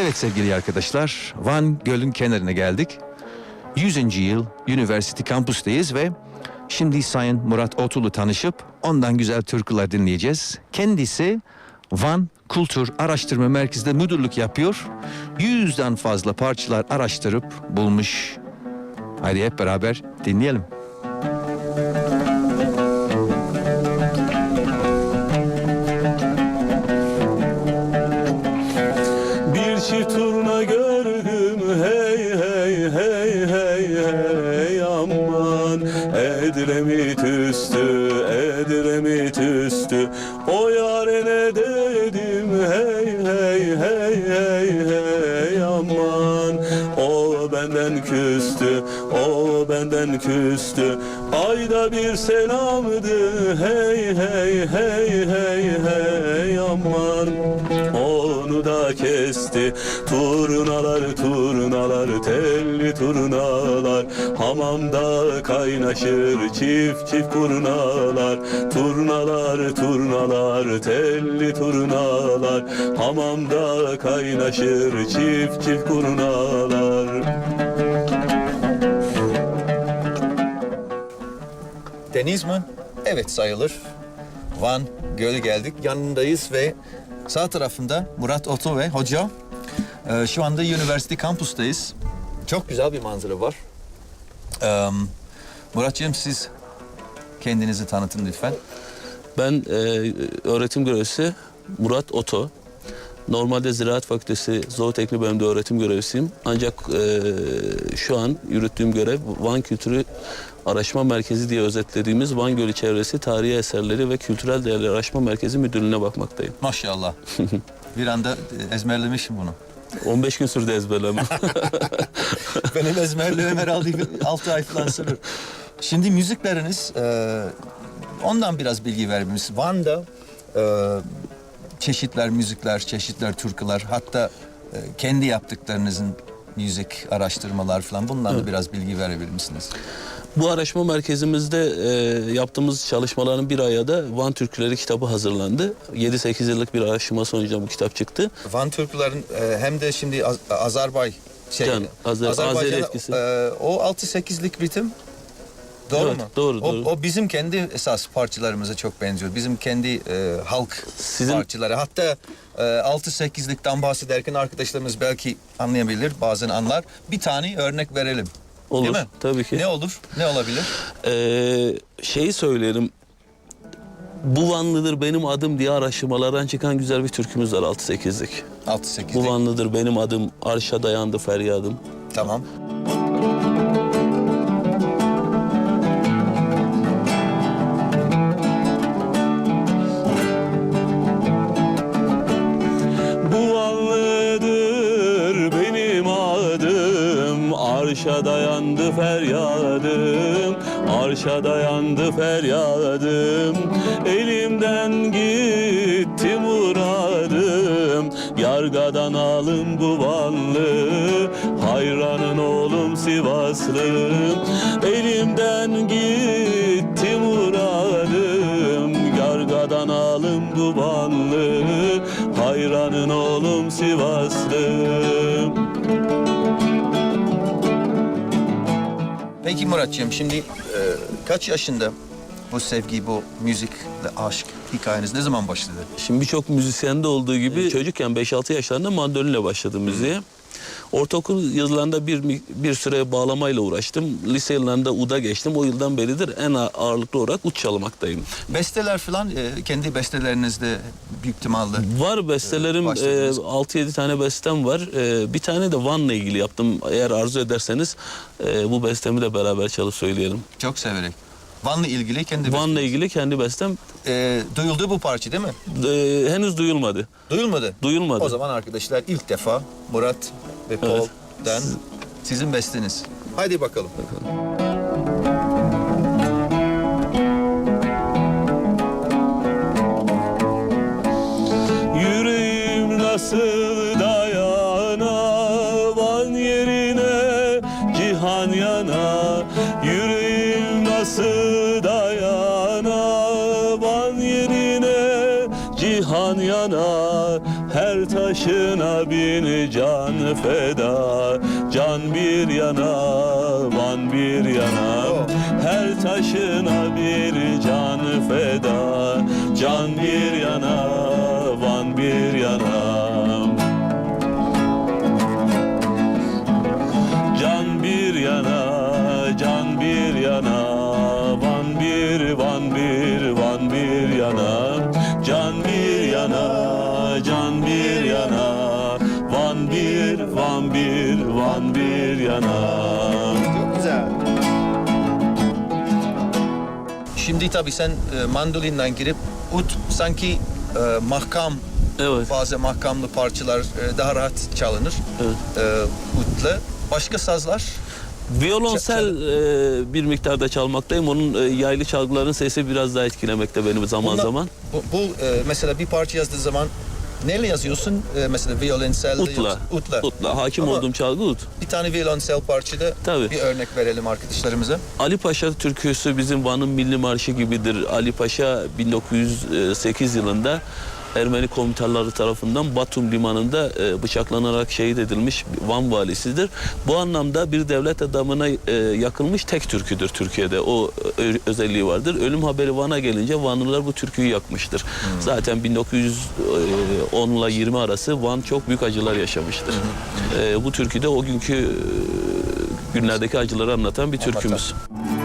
Evet sevgili arkadaşlar, Van Göl'ün kenarına geldik. 100. yıl University Campus'tayız ve şimdi Sayın Murat Otulu tanışıp ondan güzel türküler dinleyeceğiz. Kendisi Van Kültür Araştırma Merkezi'nde müdürlük yapıyor. Yüzden fazla parçalar araştırıp bulmuş. Haydi hep beraber dinleyelim. Hey hey hey aman. Edremit üstü Edremit üstü. O yarene dedim? Hey hey hey hey hey aman. O benden küstü o benden küstü. Ayda bir selamdı. Hey hey hey hey hey aman onu da kesti Turnalar turnalar telli turnalar Hamamda kaynaşır çift çift kurnalar Turnalar turnalar telli turnalar Hamamda kaynaşır çift çift kurnalar Deniz mi? Evet sayılır. Van Gölü geldik. Yanındayız ve sağ tarafında Murat Oto ve hoca. Ee, şu anda University Campus'tayız. Çok güzel bir manzara var. Ee, Muratcığım siz kendinizi tanıtın lütfen. Ben e, öğretim görevlisi Murat Oto. Normalde Ziraat Fakültesi Zooteknik Bölümünde öğretim görevlisiyim. Ancak e, şu an yürüttüğüm görev Van Kültürü Araştırma Merkezi diye özetlediğimiz Van Gölü çevresi tarihi eserleri ve kültürel değerler araştırma merkezi müdürlüğüne bakmaktayım. Maşallah. bir anda ezberlemişim bunu. 15 gün sürdü ezberleme. Benim ezberlemem herhalde 6 ay falan sürür. Şimdi müzikleriniz, e, ondan biraz bilgi verir misiniz? Van'da e, çeşitler müzikler, çeşitler türküler, hatta e, kendi yaptıklarınızın müzik araştırmalar falan bundan da biraz bilgi verebilir misiniz? Bu araştırma merkezimizde e, yaptığımız çalışmaların bir aya da Van Türküleri kitabı hazırlandı. 7-8 yıllık bir araştırma sonucunda bu kitap çıktı. Van türkülerin e, hem de şimdi Az- Azerbay şey, Can, Azer- Azerbaycan'da, Azeri etkisi. e, o 6-8'lik ritim Doğru Evet, mu? doğru, o, doğru. o bizim kendi esas parçalarımıza çok benziyor. Bizim kendi e, halk Sizin- parçaları. Hatta e, 6-8'likten bahsederken arkadaşlarımız belki anlayabilir, bazen anlar. Bir tane örnek verelim. Olur, Değil mi? tabii ki. Ne olur? Ne olabilir? Ee, şeyi söyleyelim. Bu Vanlıdır benim adım diye araştırmalardan çıkan güzel bir türkümüz var 6-8'lik. 6-8'lik. Bu Vanlıdır benim adım, arşa dayandı feryadım. Tamam. Adım Arşa dayandı feryadım Arşa dayandı feryadım. Elimden gitti muradım Yargadan alın bu vanlı Hayranın oğlum Sivaslı. Elimden gitti muradım Yargadan alın bu vanlı Hayranın oğlum Sivaslı Peki Muratcığım şimdi e, kaç yaşında bu sevgi, bu müzikle aşk hikayeniz ne zaman başladı? Şimdi birçok müzisyende olduğu gibi çocukken 5-6 yaşlarında mandolinle başladım müziğe. Ortaokul yıllarında bir bir süre bağlamayla uğraştım. Lise yıllarında uda geçtim. O yıldan beridir en ağırlıklı olarak ut çalmaktayım. Besteler falan e, kendi bestelerinizde büyük ihtimalle. Var bestelerim, e, başladınız. 6-7 tane bestem var. E, bir tane de Van'la ilgili yaptım. Eğer arzu ederseniz e, bu bestemi de beraber çalıp söyleyelim. Çok severek. Van'la ilgili kendi Van'la ilgili kendi bestem E, duyuldu bu parça değil mi? e, henüz duyulmadı. Duyulmadı. Duyulmadı. O zaman arkadaşlar ilk defa Murat ve Paul'dan sizin besteniz. Haydi bakalım. Yüreğim cihan yana Her taşı taşına bin can feda. Can bir yana, van bir yana Her taşına bir can feda. Can bir yana, van bir yana yana Çok güzel. Şimdi tabii sen e, mandolinden girip ut sanki e, mahkam Evet. bazı mahkamlı parçalar e, daha rahat çalınır Evet. e, utla. Başka sazlar? Violonsel e, bir miktarda çalmaktayım. Onun e, yaylı çalgıların sesi biraz daha etkilemekte beni zaman Bunlar- zaman. Bu, bu, e, mesela bir parça yazdığı zaman neyle yazıyorsun? E, mesela violonsel Utla. Utla. Utla. Hakim Ama- olduğum çalgı ut. Bir tane violonsel parçada Tabii. bir örnek verelim arkadaşlarımıza. Ali Paşa türküsü bizim Van'ın milli marşı gibidir. Ali Paşa 1908 yılında Ermeni komutanları tarafından Batum limanında e, bıçaklanarak şehit edilmiş Van valisidir. Bu anlamda bir devlet adamına e, yakılmış tek türküdür Türkiye'de. O ö- özelliği vardır. Ölüm haberi Van'a gelince Vanlılar bu türküyü yakmıştır. Zaten 1910 ile 20 arası Van çok büyük acılar yaşamıştır. E, bu türkü de o günkü e, günlerdeki acıları anlatan bir türkümüz. Paşa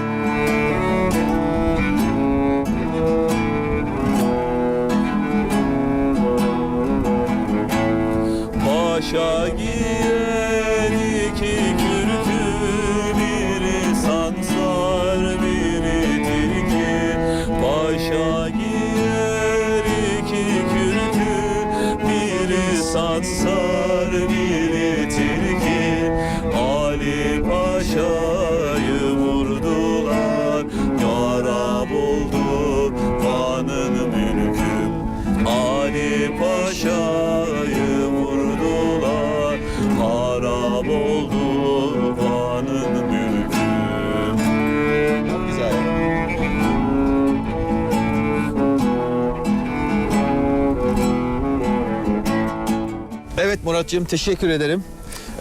Muratcığım teşekkür ederim.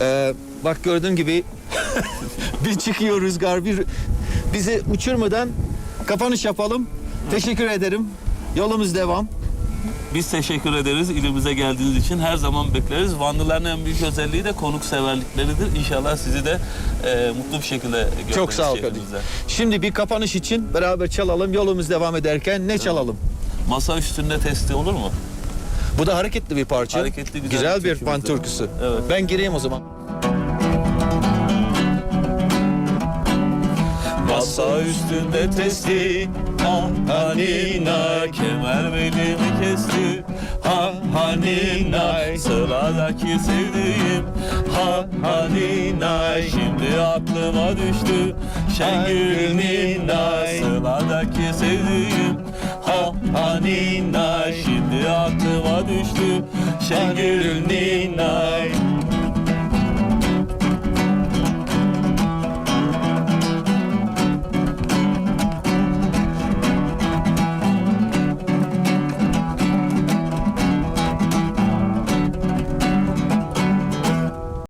Ee, bak gördüğün gibi bir çıkıyor rüzgar bir bizi uçurmadan kapanış yapalım. Teşekkür ederim. Yolumuz devam. Biz teşekkür ederiz ilimize geldiğiniz için. Her zaman bekleriz. Vanlıların en büyük özelliği de konukseverlikleridir. İnşallah sizi de e, mutlu bir şekilde görürüz Çok sağ ol şehrimizde. Şimdi bir kapanış için beraber çalalım. Yolumuz devam ederken ne çalalım? Masa üstünde testi olur mu? Bu da hareketli bir parça. Hareketli, güzel güzel bir türkümüzdür. türküsü. Evet. Ben gireyim o zaman. Masa üstünde testi Ah hanina Kemer belimi kesti Ha hanina Sıradaki sevdiğim Ha hanina Şimdi aklıma düştü Şengül ninay Sıradaki sevdiğim Ha hanina Şimdi aklıma düştü. Şengül ninay